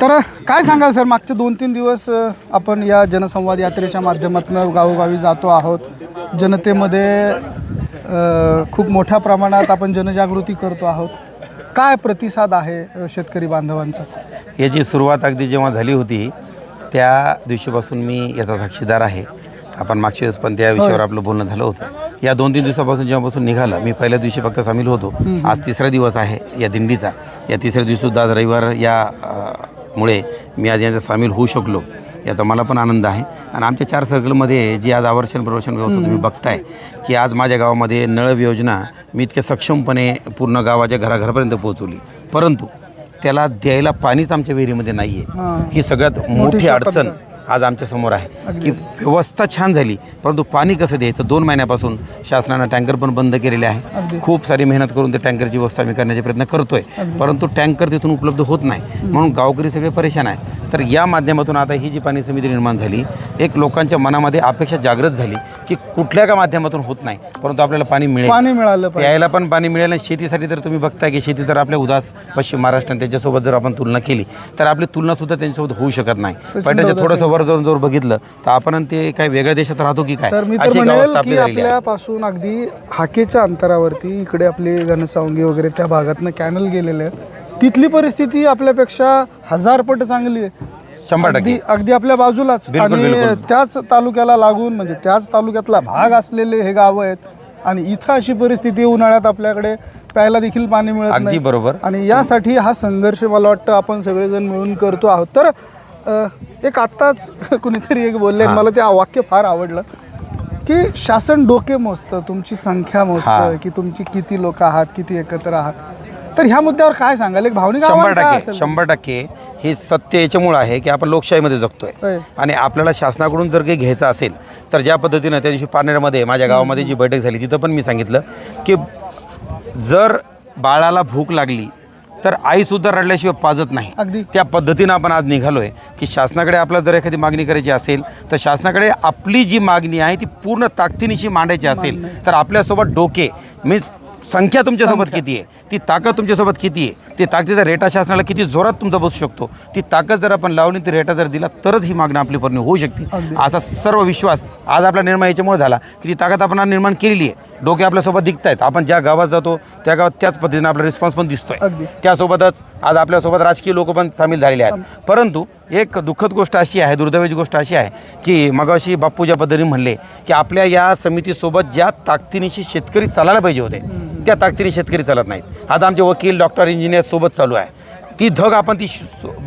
तर काय सांगाल सर? मागचे दोन तीन दिवस आपण या जनसंवाद यात्रेच्या माध्यमातून गावोगावी जातो आहोत. जनतेमध्ये खूप मोठ्या प्रमाणात आपण जनजागृती करतो आहोत. काय प्रतिसाद आहे शेतकरी बांधवांचा? याची सुरुवात अगदी जेव्हा झाली होती त्या दिवशीपासून मी याचा साक्षीदार आहे. आपण मागच्या वेळेस पण त्या विषयावर आपलं बोलणं झालं होतं. या दोन तीन दिवसापासून जेव्हापासून निघालं मी पहिल्या दिवशी फक्त सामील होतो. आज तिसरा दिवस आहे या दिंडीचा. या तिसऱ्या दिवशीसुद्धा आज रविवार या मुळे मी आज याच्यात सामील होऊ शकलो. याचा मला पण आनंद आहे. आणि आमच्या चार सर्कलमध्ये जी आज आवर्षण प्रवर्षण व्यवस्था तुम्ही बघताय की आज माझ्या गावामध्ये नळ योजना मी इतक्या सक्षमपणे पूर्ण गावाच्या घराघरापर्यंत पोहोचवली. परंतु त्याला द्यायला पाणीच आमच्या विहिरीमध्ये नाही आहे हां. सगळ्यात मोठी अडचण आज आमच्यासमोर आहे. की व्यवस्था छान झाली. परंतु पाणी कसं द्यायचं? दोन महिन्यापासून शासनानं टँकर पण बंद केलेले आहे. खूप सारी मेहनत करून ते टँकरची व्यवस्था आम्ही करण्याचे प्रयत्न करतोय. परंतु टँकर तिथून उपलब्ध होत नाही. म्हणून गावकरी सगळे परेशान आहेत. तर या माध्यमातून आता ही जी पाणी समिती निर्माण झाली एक लोकांच्या मनामध्ये अपेक्षा जागृत झाली की कुठल्या का माध्यमातून होत नाही? परंतु आपल्याला पाणी मिळेल. पाणी मिळालं पाहिजे. प्यायला पण पाणी मिळेल आणि शेतीसाठी तर तुम्ही बघताय की शेती तर आपल्या उदास पश्चिम महाराष्ट्र आणि त्याच्यासोबत जर आपण तुलना केली तर आपली तुलना सुद्धा त्यांच्यासोबत होऊ शकत नाही. पैठणच्या थोडंसं वर जाऊन जर बघितलं तर आपण ते काही वेगळ्या देशात राहतो की काय? सर मी तर अशी एक म्हणेल अवस्था आपली की झालेली आहे. आपल्यापासून अगदी हाकेच्या अंतरावरती इकडे आपली घनसावंगी वगैरे त्या भागातनं कॅनल गेलेले आहेत. तिथली परिस्थिती आपल्यापेक्षा हजार पट चांगली आहे. शंभर अगदी टक्के. अगदी आपल्या बाजूलाच. बिलकुल, आणि बिलकुल. त्याच तालुक्याला लागून म्हणजे त्याच तालुक्यातला भाग असलेले हे गावं आहेत. आणि इथं अशी परिस्थिती उन्हाळ्यात आपल्याकडे प्यायला देखील पाणी मिळत अगदी नाही. बरोबर. आणि यासाठी हा संघर्ष मला वाटतं आपण सगळेजण मिळून करतो आहोत. तर अ, एक आत्ताच कुणीतरी एक बोलले हां. मला ते वाक्य फार आवडलं की शासन डोके मोजतं तुमची संख्या मोजतं हां. की तुमची किती लोक आहात किती एकत्र आहात. तर ह्या मुद्द्यावर काय सांगाल? एक भावनिक शंभर आव्हान काय टक्के असेल? शंभर टक्के हे सत्य याच्यामुळं आहे की आपण लोकशाहीमध्ये जगतोय. आणि आपल्याला शासनाकडून जर काही घ्यायचं असेल तर ज्या पद्धतीनं त्या दिवशी पारनेरमध्ये माझ्या गावामध्ये जी बैठक झाली तिथं पण मी सांगितलं की जर बाळाला भूक लागली तर आईसुद्धा रडल्याशिवाय पाजत नाही. अगदी. त्या पद्धतीनं आपण आज निघालो आहे की शासनाकडे आपल्याला जर एखादी मागणी करायची असेल तर शासनाकडे आपली जी मागणी आहे ती पूर्ण ताकदीनिशी मांडायची असेल तर आपल्यासोबत डोके मीन्स संख्या तुमच्यासोबत किती आहे? ती ताकद तुमच्यासोबत किती आहे? ती ताकदीचा रेटा शासनाला किती जोरात तुमचा बसू शकतो? ती ताकद जर आपण लावली ती रेटा जर दिला तरच ही मागणी आपली पूर्ण होऊ शकते. असा सर्व विश्वास आज आपला निर्माण याच्यामुळे झाला की ती ताकद आपण निर्माण केलेली आहे. डोके आपल्यासोबत दिसत आहेत आपण ज्या गावात जातो त्या गावात त्याच पद्धतीने आपला रिस्पॉन्स पण दिसतोय. त्यासोबतच आज आपल्यासोबत राजकीय लोक पण सामील झालेले आहेत. परंतु एक दुःखद गोष्ट अशी आहे दुर्दैवाची गोष्ट अशी आहे की मगाशी बाप्पू ज्या पद्धतीने म्हणले की आपल्या या समितीसोबत ज्या ताकदीनिशी शेतकरी चालायला पाहिजे होते त्या ताकदीने शेतकरी चालत नाहीत. आज आमचे वकील डॉक्टर इंजिनियर सोबत चालू आहे. ती धग आपण ती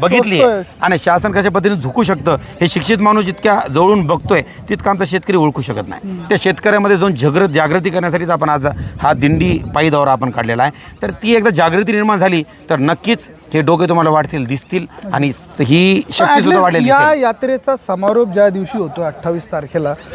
बघितली. आणि शासन कशा पद्धतीने झुकू शकतं हे शिक्षित माणूस जितक्या जवळून बघतोय तितका आमचा शेतकरी ओळखू शकत नाही. त्या शेतकऱ्यामध्ये जाऊन जागृत जागृती करण्यासाठीच आपण आज हा दिंडी पायी दौरा आपण काढलेला आहे. तर ती एकदा जागृती निर्माण झाली तर नक्कीच हे डोके तुम्हाला वाढतील दिसतील आणि ही शक्ती सुद्धा वाढलेली या. यात्रेचा समारोप ज्या दिवशी होतो अठ्ठावीस तारखेला